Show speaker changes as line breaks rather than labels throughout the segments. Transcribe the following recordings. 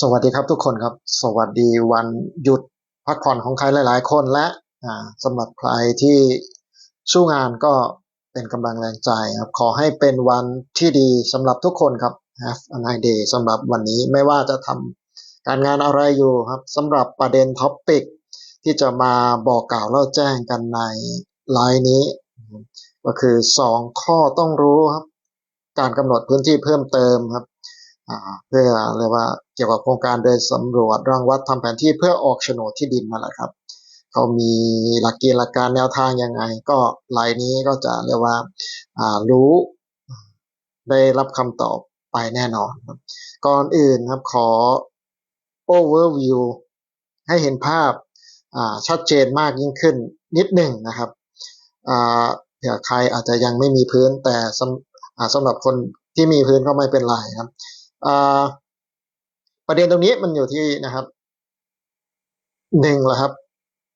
สวัสดีครับทุกคนครับ สวัสดีวันหยุดพักผ่อนของใครหลาย ๆ คนและสำหรับใครที่สู้งานก็เป็นกำลังแรงใจครับ ขอให้เป็นวันที่ดีสำหรับทุกคนครับ Have a nice day สำหรับวันนี้ไม่ว่าจะทำการงานอะไรอยู่ครับสำหรับประเด็นท็อปปิกที่จะมาบอกกล่าวเล่าแจ้งกันในไลน์นี้ ก็คือ 2 ข้อต้องรู้ครับ การกำหนดพื้นที่เพิ่มเติมครับ เพื่อเรียกว่าเกี่ยวกับโครงการเดินสำรวจรังวัดทำแผนที่เพื่อออกโฉนดที่ดินมาแหละครับเขามีหลักเกณฑ์หลักการแนวทางยังไง ก็ไลน์นี้ก็จะเรียกว่ารู้ได้รับคำตอบไปแน่นอนครับก่อนอื่นครับขอ overview ให้เห็นภาพาชัดเจนมากยิ่งขึ้นนิดหนึ่งนะครับอ่าเผื่อใครอาจจะยังไม่มีพื้นแต่สำสำหรับคนที่มีพื้นก็ไม่เป็นไรครับ ประเด็นตรงนี้มันอยู่ที่นะครับหนึ่งละครับ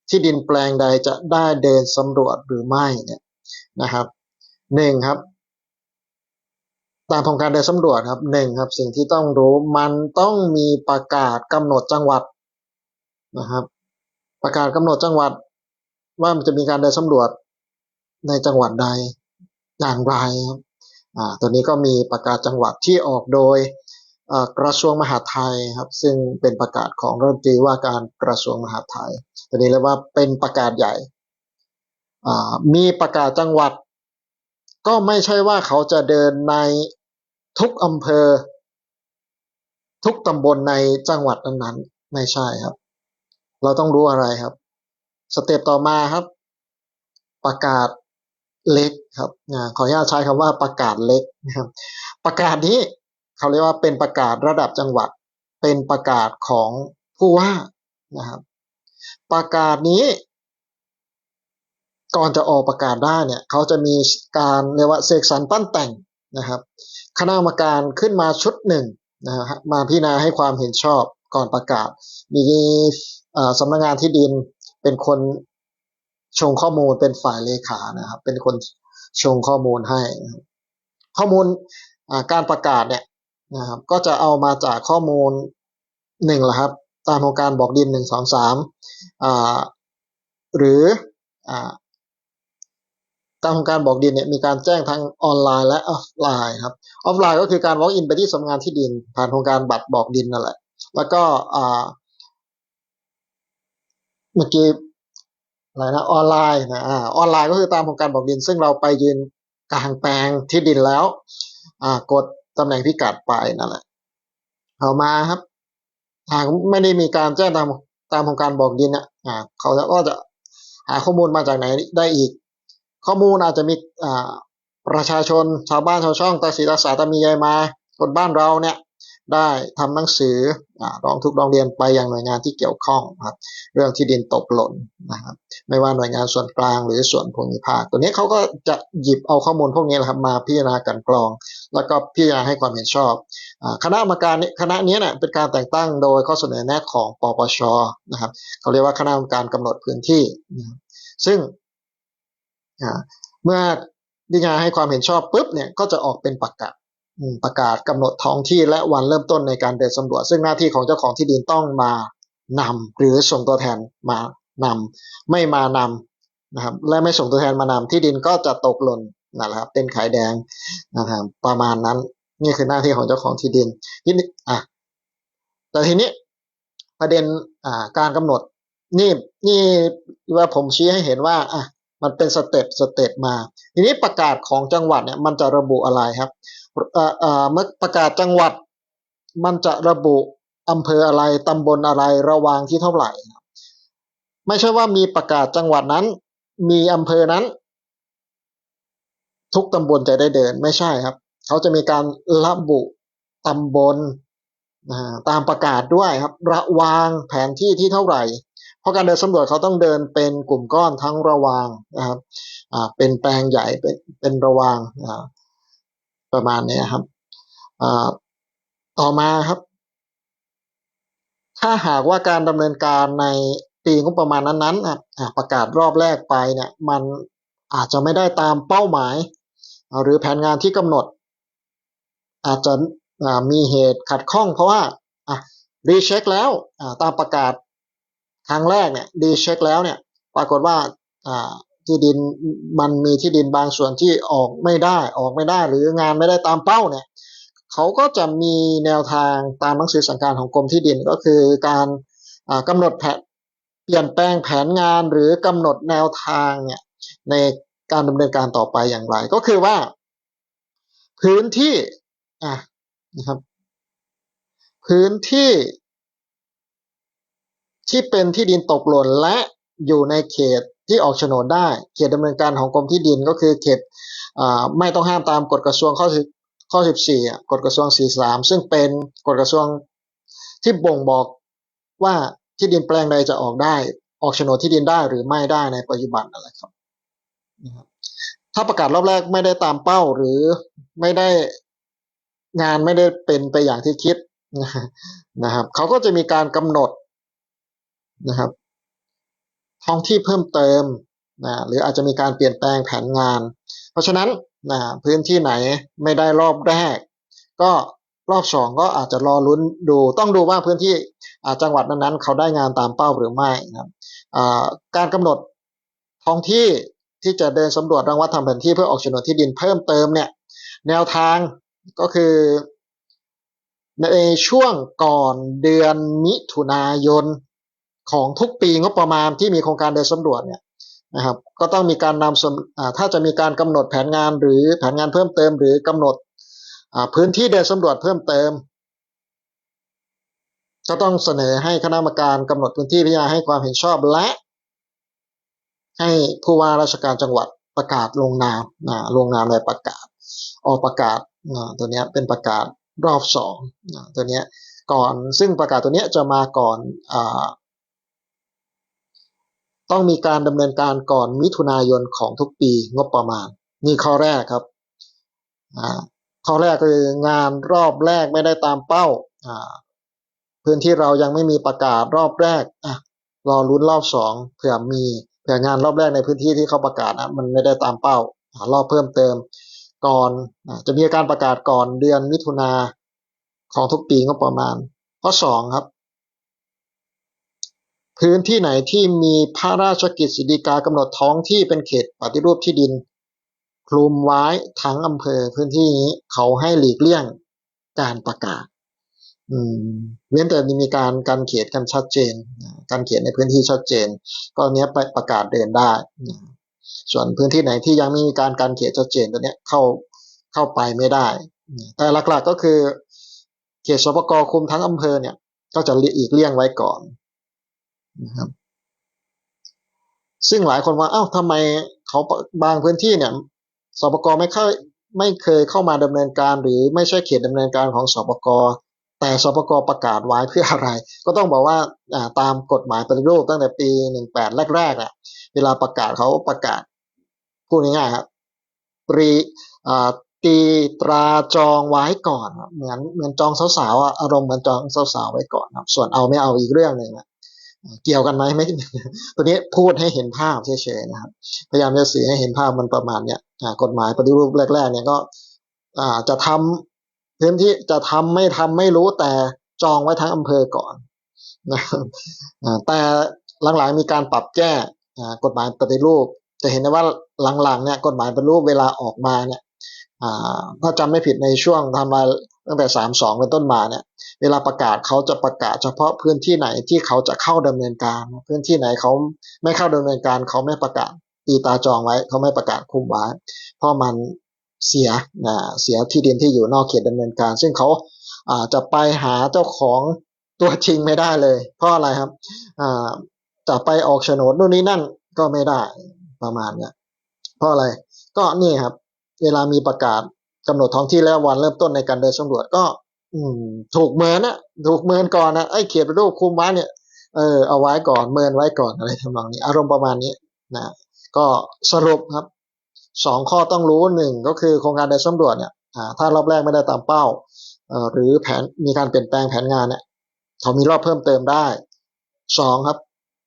ที่ดินแปลงใดจะได้เดินสำรวจหรือไม่เนี่ยนะครับหนึ่งครับตามโครงการเดินสำรวจครับหนึ่งครับ สิ่งที่ต้องรู้มันต้องมีประกาศกำหนดจังหวัดนะครับ ประกาศกำหนดจังหวัด ว่ามันจะมีการเดินสำรวจในจังหวัดใดอย่างไรครับอ่าตัวนี้ก็มีประกาศจังหวัดที่ออกโดย กระทรวงมหาดไทยครับซึ่งเป็นประกาศของรัฐมนตรีว่าการกระทรวงมหาดไทยตัวนี้เรียกว่าเป็นประกาศใหญ่ มีประกาศจังหวัด ก็ไม่ใช่ว่าเขาจะเดินในทุกอำเภอ ทุกตำบลในจังหวัดนั้นๆไม่ใช่ครับ เราต้องรู้อะไรครับ สเต็ปต่อมาครับ ประกาศเล็กครับขออนุญาตใช้คำว่าประกาศเล็กนะครับ ประกาศนี้ เขาเรียกว่าเป็นประกาศระดับจังหวัด เป็นประกาศของผู้ว่านะครับ ประกาศนี้ ก่อนจะออกประกาศได้เนี่ยเขาจะมีการเรียกว่าเสกสรรปั้นแต่งนะครับ คณะกรรมการขึ้นมาชุดหนึ่งนะฮะมาพิจารณาให้ความเห็นชอบก่อนประกาศ มีสำนักงงานที่ดินเป็นคนชงข้อมูลเป็นฝ่ายเลขานะครับ เป็นคนชงข้อมูลให้ ข้อมูลการประกาศเนี่ย นะครับ ก็จะเอามาจากข้อมูลหนึ่งละครับ ตามโครงการบอกดินหนึ่งสองสามหรืออ่าตามโครงการบอกดินเนี่ยมีการแจ้งทั้งออนไลน์และออฟไลน์ครับ ออฟไลน์ก็คือการ walk in ไปที่สำนักงานที่ดิน ผ่านโครงการบัตรบอกดินนั่นแหละ แล้วก็อ่าเมื่อกี้อะไรนะออนไลน์นะอ่าออนไลน์ก็คือตามโครงการบอกดิน ซึ่งเราไปยืนกลางแปลงที่ดินแล้วอ่ากด ตำแหน่งพิกัดไปนั่นแหละเอามาครับหากไม่ได้มีการแจ้งตามตามของการบอกดินน่ะอ่าเขาก็จะหาข้อมูลมาจากไหนได้อีก ข้อมูลอาจจะมีอ่าประชาชนชาวบ้านชาวช่องตาสีตาสาตามียายมาคนบ้านเราเนี่ย ได้ทำหนังสือร้องทุกร้องเรียนไปยังหน่วยงานที่เกี่ยวข้องครับเรื่องที่ดินตกหล่นนะครับไม่ว่าหน่วยงานส่วนกลางหรือส่วนภูมิภาค ตัวนี้เขาก็จะหยิบเอาข้อมูลพวกนี้แหละครับมาพิจารณากันกรอง แล้วก็พิจารณาให้ความเห็นชอบคณะกรรมการคณะนี้เนี่ยเป็นการแต่งตั้งโดยข้อเสนอแนะของปปชนะครับเขาเรียกว่าคณะกรรมการกำหนดพื้นที่ ซึ่งเมื่อพิจารณาให้ความเห็นชอบปุ๊บเนี่ยก็จะออกเป็นประกาศ ประกาศกำหนดท้องที่และวันเริ่มต้นในการเดินสำรวจ ซึ่งหน้าที่ของเจ้าของที่ดินต้องมานำหรือส่งตัวแทนมานำไม่มานำนะครับ และไม่ส่งตัวแทนมานำที่ดินก็จะตกหล่นนะครับเป็นขายแดงนะครับประมาณนั้นนี่คือหน้าที่ของเจ้าของที่ดินทีนี้อะแต่ทีนี้ประเด็นอ่าการกำหนด นี่นี่ว่าผมชี้ให้เห็นว่าอะ มันเป็นสเต็ปสเต็ปมา ทีนี้ประกาศของจังหวัดเนี่ยมันจะระบุอะไรครับเมื่อประกาศจังหวัดมันจะระบุอำเภออะไรตำบลอะไรระวางที่เท่าไหร่ไม่ใช่ว่ามีประกาศจังหวัดนั้น มีอำเภอนั้น ทุกตำบลจะได้เดินไม่ใช่ครับ เขาจะมีการระบุตำบลตามประกาศด้วยครับ ระวางแผนที่ที่เท่าไหร่ ราะการเดินสำรวจเขาต้องเดินเป็นกลุ่มก้อนทั้งระวางนะครับเป็นแปลงใหญ่เป็นเป็นระวางประมาณนี้ครับต่อมาครับ ถ้าหากว่าการดำเนินการในปีงบประมาณนั้นๆประกาศรอบแรกไปเนี่ยมันอาจจะไม่ได้ตามเป้าหมาย หรือแผนงานที่กำหนด อาจจะมีเหตุขัดข้องเพราะว่ารีเช็คแล้วตามประกาศ ครั้งแรกเนี่ยรีเช็คแล้วเนี่ยปรากฏว่าที่ดินมันมีที่ดินบางส่วนที่ออกไม่ได้ออกไม่ได้ หรืองานไม่ได้ตามเป้าเนี่ยเขาก็จะมีแนวทางตามหนังสือสั่งการของกรมที่ดินก็คือการอ่ากำหนดแผนเปลี่ยนแปลงแผนงานหรือกำหนดแนวทางเนี่ยในการดำเนินการต่อไปอย่างไร ก็คือว่า พื้นที่อะนะครับ พื้นที่ ที่เป็นที่ดินตกหล่นและอยู่ในเขตที่ออกโฉนดได้ เขตดำเนินการของกรมที่ดินก็คือเขตไม่ต้องห้ามตามกฎกระทรวงข้อข้อ 14 กฎกระทรวง 43 ซึ่งเป็นกฎกระทรวงที่บ่งบอกว่าที่ดินแปลงใดจะออกได้ ออกโฉนดที่ดินได้หรือไม่ได้ในปัจจุบันนั่นแหละครับ ถ้าประกาศรอบแรกไม่ได้ตามเป้าหรือไม่ได้งานไม่ได้เป็นไปอย่างที่คิดนะครับเขาก็จะมีการกำหนด นะครับ ท้องที่เพิ่มเติมนะหรืออาจจะมีการเปลี่ยนแปลงแผนงาน เพราะฉะนั้นนะพื้นที่ไหนไม่ได้รอบแรก ก็รอบสองก็อาจจะรอลุ้นดู ต้องดูว่าพื้นที่จังหวัดนั้นๆ เขาได้งานตามเป้าหรือไม่นะครับการกำหนดท้องที่ที่จะเดินสำรวจรังวัดทำแผนที่เพื่อออกโฉนดที่ดินเพิ่มเติมเนี่ย แนวทางก็คือในช่วงก่อนเดือนมิถุนายน ของทุกปีงบประมาณที่มีโครงการเดินสำรวจเนี่ยนะครับ ก็ต้องมีการนำถ้าจะมีการกำหนดแผนงานหรือแผนงานเพิ่มเติม หรือกำหนดพื้นที่เดินสำรวจเพิ่มเติมก็ต้องเสนอให้คณะกรรมการกำหนดพื้นที่พิจารณาให้ความเห็นชอบและ ให้ผู้ว่าราชการจังหวัดประกาศลงนามนะลงนามในประกาศ ออกประกาศนะตัวนี้เป็นประกาศรอบสองนะตัวนี้ก่อนซึ่งประกาศตัวนี้จะมาก่อนอ ต้องมีการดำเนินการก่อนมิถุนายนของทุกปีงบประมาณ นี่ข้อแรกครับข้อแรกคืองานรอบแรกไม่ได้ตามเป้าพื้นที่เรายังไม่มีประกาศรอบแรกอะรอลุ้นรอบสองเผื่อมีเผื่องานรอบแรกในพื้นที่ที่เขาประกาศนะมันไม่ได้ตามเป้ารอบเพิ่มเติม ก่อนจะมีการประกาศก่อนเดือนมิถุนาของทุกปีงบประมาณข้อสองครับ พื้นที่ไหนที่มีพระราชกิจสิฎีกากำหนดท้องที่เป็นเขตปฏิรูปที่ดิน คลุมไว้ทั้งอำเภอพื้นที่นี้เขาให้หลีกเลี่ยงการประกาศอืมเว้นแต่มีการการเขตกันชัดเจน การเขียนในพื้นที่ชัดเจน ก็เนี้ยไปประกาศเดินได้ ส่วนพื้นที่ไหนที่ยังไม่มีการการเขียนชัดเจนตัวเนี้ยเข้าเข้าไปไม่ได้ แต่หลักๆก็คือ เขตสปกคุมทั้งอำเภอเนี่ย ก็จะอีกเลี่ยงไว้ก่อน นะครับ ซึ่งหลายคนว่าอ้าวทำไมเขาบางพื้นที่เนี่ยสปกไม่เคยไม่เคยเข้ามาดำเนินการ หรือไม่ใช่เขตดำเนินการของสปกแต่สปกประกาศไว้เพื่ออะไร ก็ต้องบอกว่าตามกฎหมายปฏิรูปตั้งแต่ปีหนึ่งแปดแรกๆเนี่ยเวลาประกาศเขาประกาศพูดง่ายๆครับปรีตีตราจองไว้ก่อน เหมือนเหมือนจองสาวๆอารมณ์เหมือนจองสาวๆไว้ก่อนครับส่วนเอาไม่เอาอีกเรื่องหนึ่งนะ เกี่ยวกันไหมไม่ตัวนี้พูดให้เห็นภาพเฉยๆนะครับ พยายามจะสื่อให้เห็นภาพมันประมาณเนี้ยกฎหมายปฏิรูปแรก ๆ เนี่ยก็จะทำพื้นที่จะทำไม่ทำไม่รู้แต่จองไว้ทั้งอำเภอก่อนนะแต่หลังๆมีการปรับแก้กฎหมายปฏิรูป จะเห็นได้ว่าหลังๆเนี่ยกฎหมายปฏิรูปเวลาออกมาเนี่ยถ้าจำไม่ผิดในช่วงทำลาย ตั้งแต่สามสองเป็นต้นมาเนี่ย เวลาประกาศเขาจะประกาศเฉพาะพื้นที่ไหนที่เขาจะเข้าดำเนินการ พื้นที่ไหนเขาไม่เข้าดำเนินการเขาไม่ประกาศตีตาจองไว้เขาไม่ประกาศคุมไว้เพราะมันเสียนะเสียที่ดินที่อยู่นอกเขตดำเนินการ ซึ่งเขาอาจะไปหาเจ้าของตัวจริงไม่ได้เลย เพราะอะไรครับจะไปออกโฉนดนู่นนี่นั่นก็ไม่ได้ประมาณเนี้ยเพราะอะไรก็นี่ครับ เวลามีประกาศ กำหนดท้องที่แล้ววันเริ่มต้นในการเดินสำรวจก็ อืม ถูกเมินนะถูกเมินก่อนนะไอ้เขียนรูปคุมไว้เนี่ยเออเอาไว้ก่อนเมินไว้ก่อนอะไรทำนองนี้ อารมณ์ประมาณนี้นะก็สรุปครับสองข้อต้องรู้หนึ่งก็คือโครงการเดินสำรวจเนี่ยถ้ารอบแรกไม่ได้ตามเป้าหรือแผนมีการเปลี่ยนแปลงแผนงานเนี่ยเขามีรอบเพิ่มเติมได้สองครับ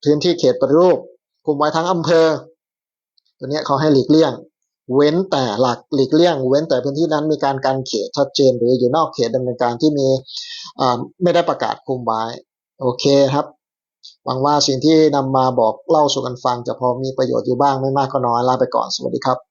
พื้นที่เขตปฏิรูปคุมไว้ทั้งอำเภอ ตัวนี้เขาให้หลีกเลี่ยง เว้นแต่หลักหลีกเลี่ยง เว้นแต่พื้นที่นั้นมีการกันเขตชัดเจน หรืออยู่นอกเขตดำเนินการที่มีไม่ได้ประกาศคุมไว้ โอเคครับหวังว่าสิ่งที่นำมาบอกเล่าสู่กันฟังจะพอมีประโยชน์อยู่บ้างไม่มากก็น้อยลาไปก่อนสวัสดีครับ